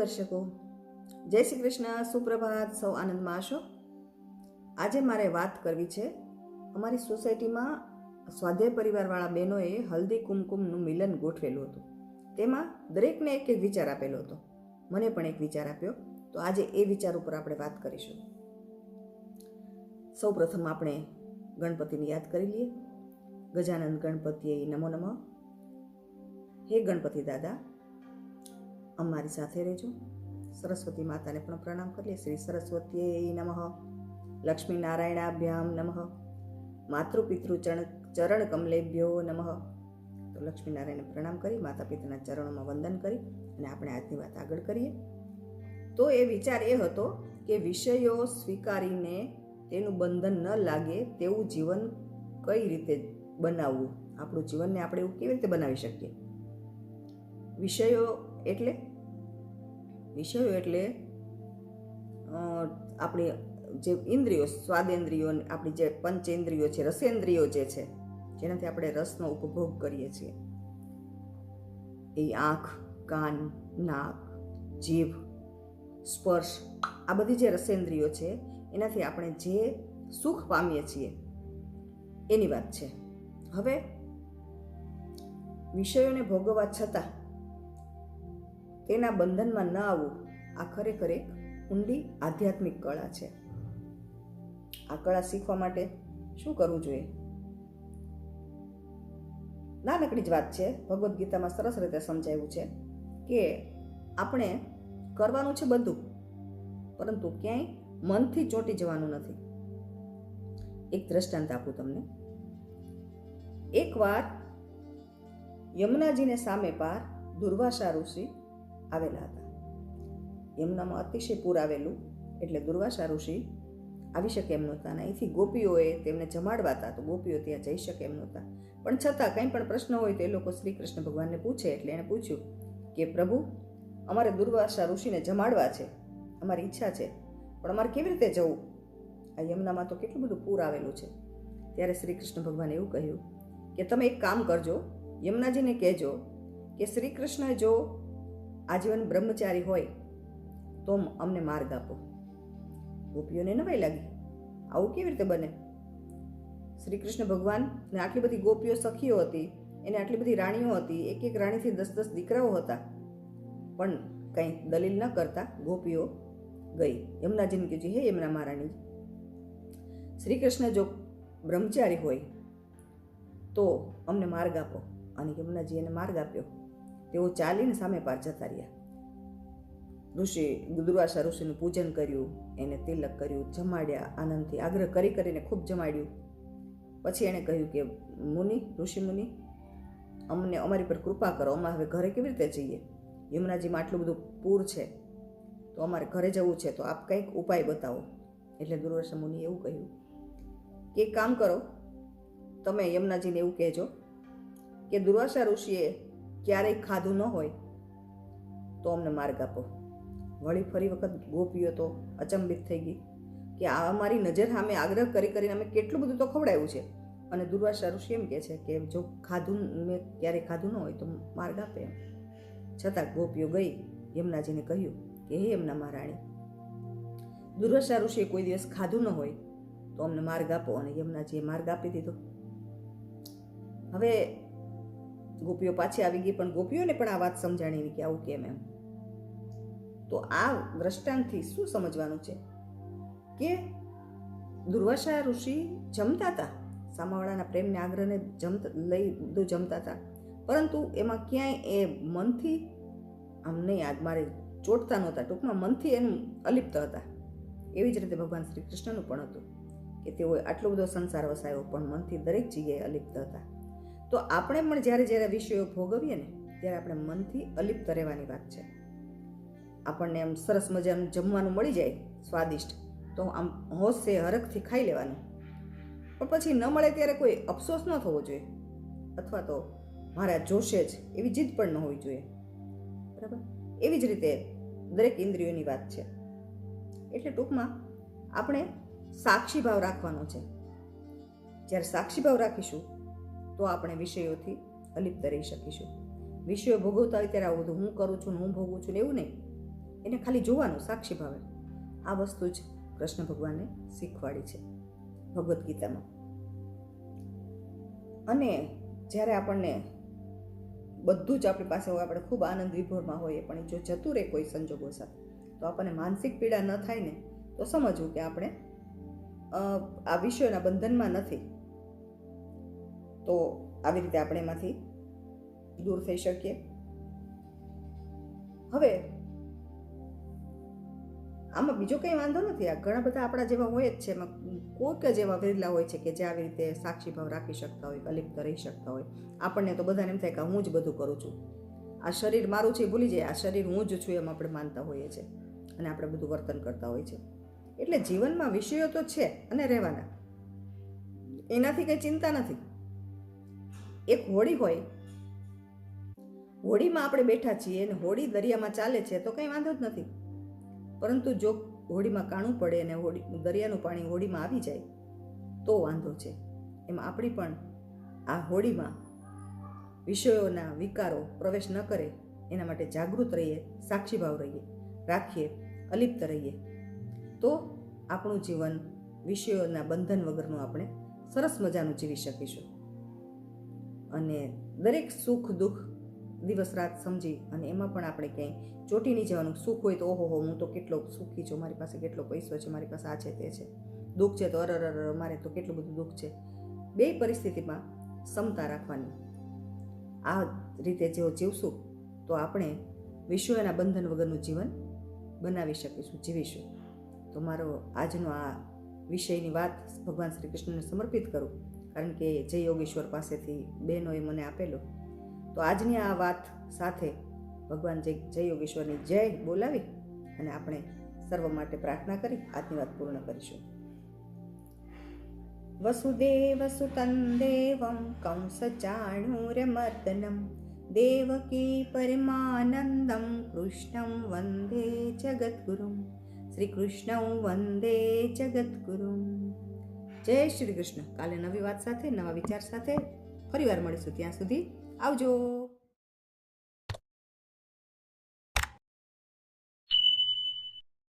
દર્શકો, જય શ્રી કૃષ્ણ, સુપ્રભાત, સૌ આનંદમાં હશો. આજે મારે વાત કરવી છે, અમારી સોસાયટીમાં સ્વાધ્યાય પરિવારવાળા બહેનોએ હલ્દી કુમકુમનું મિલન ગોઠવેલું હતું. તેમાં દરેકને એક એક વિચાર આપેલો હતો. મને પણ એક વિચાર આપ્યો. તો આજે એ વિચાર ઉપર આપણે વાત કરીશું. સૌ પ્રથમ આપણે ગણપતિને યાદ કરી લઈએ. ગજાનંદ ગણપતિએ નમો નમઃ. હે ગણપતિ દાદા અમારી સાથે રહેજો. સરસ્વતી માતાને પણ પ્રણામ કરીએ. શ્રી સરસ્વતીએ નમઃ. લક્ષ્મી નારાયણાભ્યામ નમઃ. માતૃપિતૃ ચરણ ચરણ કમલેભ્યો નમઃ. તો લક્ષ્મી નારાયણને પ્રણામ કરી માતા પિતાના ચરણોમાં વંદન કરી અને આપણે આજની વાત આગળ કરીએ. તો એ વિચાર એ હતો કે વિષયો સ્વીકારીને તેનું બંધન ન લાગે તેવું જીવન કઈ રીતે બનાવવું? આપણું જીવનને આપણે એવું કેવી રીતે બનાવી શકીએ? વિષયો એટલે વિષયો એટલે આપણી જે ઇન્દ્રિયો, સ્વાદેન્દ્રિયો આપણી જે પંચેન્દ્રિયો છે, રસેન્દ્રિયો જે છે, જેનાથી આપણે રસનો ઉપભોગ કરીએ છીએ. એ આંખ, કાન, નાક, જીભ, સ્પર્શ, આ બધી જે રસેન્દ્રિયો છે, એનાથી આપણે જે સુખ પામીએ છીએ, એની વાત છે. હવે, વિષયોને ભોગવવા છતાં તેના બંધનમાં ન આવવું, આ ખરેખર એક ઊંડી આધ્યાત્મિક કળા છે. આ કળા શીખવા માટે શું કરવું જોઈએ? નાનકડી જ વાત છે, ભગવદ્ ગીતામાં સરસ રીતે સમજાવ્યું છે કે આપણે કરવાનું છે બધું, પરંતુ ક્યાંય મનથી ચોંટી જવાનું નથી. એક દ્રષ્ટાંત આપું તમને. એકવાર યમુનાજીને સામે પાર દુર્વાસા ઋષિ આવેલા હતા. યમુનામાં અતિશય પૂર આવેલું એટલે દુર્વાસા ઋષિ આવી શકે એમ નહોતા. અને અહીંથી ગોપીઓએ તેમને જમાડવા હતા, તો ગોપીઓ ત્યાં જઈ શકે એમ નહોતા. પણ છતાં કંઈ પણ પ્રશ્ન હોય તો એ લોકો શ્રી કૃષ્ણ ભગવાનને પૂછે, એટલે એણે પૂછ્યું કે, પ્રભુ, અમારે દુર્વાસા ઋષિને જમાડવા છે, અમારી ઈચ્છા છે, પણ અમારે કેવી રીતે જવું? આ યમુનામાં તો કેટલું બધું પૂર આવેલું છે. ત્યારે શ્રી કૃષ્ણ ભગવાને એવું કહ્યું કે, તમે એક કામ કરજો, યમુનાજીને કહેજો કે શ્રી કૃષ્ણ જો આજીવન બ્રહ્મચારી હોય, તો અમને માર્ગ આપો. ગોપીઓને નવાઈ લાગી. આવું કેવી રીતે બને? શ્રી કૃષ્ણ ભગવાન ને આટલી બધી ગોપીઓ સખીઓ હતી, એને આટલી બધી રાણીઓ હતી, એક એક રાણીથી દસ દસ દીકરાઓ હતા. પણ કંઈ દલીલ ન કરતા ગોપીઓ ગઈ. યમુનાજીને કીધું હે યમુના મહારાણી. શ્રી કૃષ્ણ જો બ્રહ્મચારી હોય, તો અમને માર્ગ આપો. અને યમુનાજી એને માર્ગ આપ્યો. તેઓ ચાલીને સામે પાર જતા રહ્યા ઋષિ દુર્વાસા ઋષિનું પૂજન કર્યું, એને તિલક કર્યું, જમાડ્યા, આનંદથી આગ્રહ કરી કરીને ખૂબ જમાડ્યું. પછી એણે કહ્યું કે, મુનિ, ઋષિ મુનિ, અમને અમારી પર કૃપા કરો, અમે હવે ઘરે કેવી રીતે જઈએ? યમુનાજીમાં આટલું બધું પૂર છે, તો અમારે ઘરે જવું છે, તો આપ કંઈક ઉપાય બતાવો. એટલે દુર્વાસા મુનિએ એવું કહ્યું, કે એક કામ કરો, તમે યમુનાજીને એવું કહેજો કે દુર્વાસા ઋષિએ ક્યારેય ખાધું ન હોય, તો અમને માર્ગ આપો. વળી ફરી વખત ગોપીઓ તો અચંબિત થઈ ગઈ કે આ અમારી નજર સામે આગ્રહ કરી કરીને અમે કેટલું બધું તો ખવડાવ્યું છે. અને દુર્વાસા ઋષિ એમ કહે છે કે જો ખાધું મેં ક્યારેય ખાધું ન હોય તો માર્ગ આપે એમ. છતાં ગોપીઓ ગઈ, યમુનાજીને કહ્યું કે હે યમુના મહારાણી, દુર્વાસા ઋષિએ કોઈ દિવસ ખાધું ન હોય તો અમને માર્ગ આપો. અને યમુનાજીએ માર્ગ આપી દીધો. હવે ગોપીઓ પાછી આવી ગઈ, પણ ગોપીઓને પણ આ વાત સમજાણી કે આવું કેમ એમ? તો આ દ્રષ્ટાંતથી શું સમજવાનું છે? કે દુર્વાસા ઋષિ જમતા હતા, સામાવાળાના પ્રેમને આગ્રહને જમતા, લઈ બધું જમતા હતા, પરંતુ એમાં ક્યાંય એ મનથી આમ નહીં આજ મારે ચોટતા નહોતા, ટૂંકમાં મનથી એનું અલિપ્ત હતા. એવી જ રીતે ભગવાન શ્રી કૃષ્ણનું પણ હતું કે તેઓએ આટલો બધો સંસાર વસાયો, પણ મનથી દરેક જગ્યાએ અલિપ્ત હતા. તો આપણે પણ જ્યારે જ્યારે વિષયો ભોગવીએ ને, ત્યારે આપણે મનથી અલિપ્ત રહેવાની વાત છે. આપણને એમ સરસ મજાનું જમવાનું મળી જાય, સ્વાદિષ્ટ, તો આમ હોશે હરખથી ખાઈ લેવાનું. પણ પછી ન મળે ત્યારે કોઈ અફસોસ ન થવો જોઈએ, અથવા તો મારે જોશે જ એવી જીદ પણ ન હોવી જોઈએ. બરાબર? એવી જ રીતે દરેક ઇન્દ્રિયોની વાત છે. એટલે ટૂંકમાં આપણે સાક્ષી ભાવ રાખવાનો છે. જ્યારે સાક્ષી ભાવ રાખીશું તો આપણે વિષયોથી અલિપ્ત રહી શકીશું. વિષયો ભોગવતા હોય ત્યારે આવું બધું હું કરું છું હું ભોગવું છું ને એવું નહીં. એને ખાલી જોવાનું સાક્ષી ભાવે. આ વસ્તુ જ કૃષ્ણ ભગવાને શીખવાડી છે ભગવદ્ ગીતામાં. અને જ્યારે આપણને બધું જ આપણી પાસે હોય, આપણે ખૂબ આનંદ વિભોરમાં હોઈએ, પણ જો જતું રહે કોઈ સંજોગો સાથે, તો આપણને માનસિક પીડા ન થાય ને, તો સમજવું કે આપણે આ વિષયોના બંધનમાં નથી. તો આવી રીતે આપણે એમાંથી દૂર થઈ શકીએ. હવે, આમાં બીજો કંઈ વાંધો નથી. આ ઘણા બધા આપણા જેવા હોય જ છે. એમાં કોઈક જ એવા વેરલા હોય છે કે જે આવી રીતે સાક્ષી ભાવ રાખી શકતા હોય, અલિપ્ત રહી શકતા હોય. આપણને તો બધાને એમ થાય કે હું જ બધું કરું છું. આ શરીર મારું છે ભૂલી જાય. આ શરીર હું જ છું એમ આપણે માનતા હોઈએ છીએ. અને આપણે બધું વર્તન કરતા હોઈએ છીએ. એટલે જીવનમાં વિષયો તો છે અને રહેવાના. એનાથી કંઈ ચિંતા નથી. એક હોડી હોય. હોડીમાં આપણે બેઠા છીએ અને હોડી દરિયામાં ચાલે છે તો કંઈ વાંધો જ નથી. પરંતુ જો હોડીમાં કાણું પડે અને હોડી દરિયાનું પાણી હોડીમાં આવી જાય, તો વાંધો છે. એમાં આપણી પણ આ હોડીમાં વિષયોના વિકારો પ્રવેશ ન કરે, એના માટે જાગૃત રહીએ, સાક્ષીભાવ રહીએ, રાખીએ, અલિપ્ત રહીએ. તો આપણું જીવન વિષયોના બંધન વગરનું આપણે સરસ મજાનું જીવી શકીશું. અને દરેક સુખ દુઃખ દિવસ રાત સમજી અને એમાં પણ આપણે ક્યાંય ચોટી નહીં જવાનું. સુખ હોય તો ઓહો હો તો કેટલો સુખી છું, મારી પાસે કેટલો પૈસો છે, મારી પાસે આ છે, તે છે. દુઃખ છે તો અરર અરર મારે તો કેટલું બધું દુઃખ છે. બે પરિસ્થિતિમાં ક્ષમતા રાખવાની. આ રીતે જો જીવશું તો આપણે વિશ્વના બંધન વગરનું જીવન બનાવી શકીશું, જીવીશું. તો મારો આજનો આ વિષયની વાત ભગવાન શ્રી કૃષ્ણને સમર્પિત કરું. કારણ કે જય યોગેશ્વર પાસેથી બહેનોએ મને આપેલો. તો આજની આ વાત સાથે ભગવાન જય જય યોગેશ્વરની જય બોલાવી અને આપણે સર્વ માટે પ્રાર્થના કરી આજની વાત પૂર્ણ કરીશું. વસુદેવ સુતં દેવં કંસ ચાણૂરમર્દનમ દેવકી પરમાનંદમ કૃષ્ણ વંદે જગદ્ગુરુમ. શ્રી કૃષ્ણ વંદે જગદ્ગુરુમ. જય શ્રી કૃષ્ણ. કાલે નવી વાત સાથે, નવા વિચાર સાથે ફરીવાર મળીશું ત્યાં સુધી. આવજો.